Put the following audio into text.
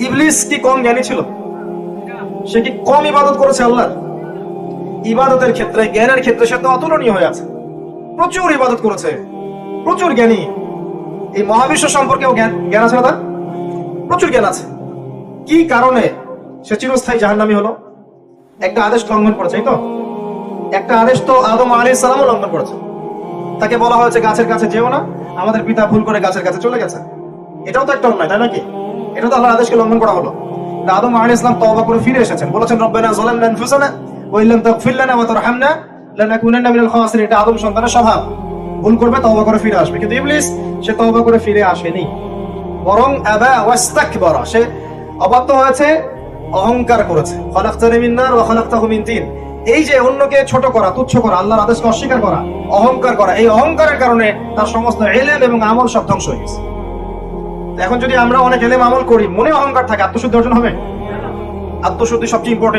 ইবলিস কি কম জ্ঞানী ছিল? সে কি কম ইবাদত করেছে আল্লাহ ইবাদতের ক্ষেত্রে, জ্ঞানের ক্ষেত্রে সে তো অতুলনীয় হয়ে আছে। প্রচুর ইবাদত করেছে। প্রচুর জ্ঞানী। এই মহাবিশ্ব সম্পর্কেও জ্ঞান আছে না তার? প্রচুর জ্ঞান আছে। কি কারণে সে চিরস্থায়ী জাহান্নামী হলো? একটা আদেশ লঙ্ঘন করেছে তো? একটা আদেশ তো আদম আলাইহিস সালামও লঙ্ঘন করেছে। তাকে বলা হয়েছে, গাছের কাছে যেও না। আমাদের পিতা ভুল করে গাছের কাছে চলে গেছে। এটাও তো একটা অন্যায়, তাই নাকি? এটা তো আল্লাহর আদেশকে লঙ্ঘন করা হলো। আদম আলাইহিস সালাম তওবা করে ফিরে এসেছেন। বলেছেন, রব্বানা এটা আদম সন্তানের স্বভাব। ভুল করবে করে ফিরে আসবে। কিন্তু ইবলিস, সে করে ফিরে আসেনি। বরং আবা ওয়াস্তাকবারা, সে অবাধ্য হয়েছে, অহংকার করেছে। খলাকতানি মিন ওয়া মিন তিন। এই যে অন্যকে ছোট করা, তুচ্ছ করা, আল্লাহর আদেশকে অস্বীকার করা, অহংকার করা, এই অহংকারের কারণে তার সমস্ত এলেম এবং আমল সব ধ্বংস হয়ে গেছে। এখন যদি আমরা অনেক এলেম আমল করি, মনে অহংকার থাকে, আত্মশুদ্ধি অর্জন হবে? আত্মশুদ্ধি সবচেয়ে ইম্পর্টেন্ট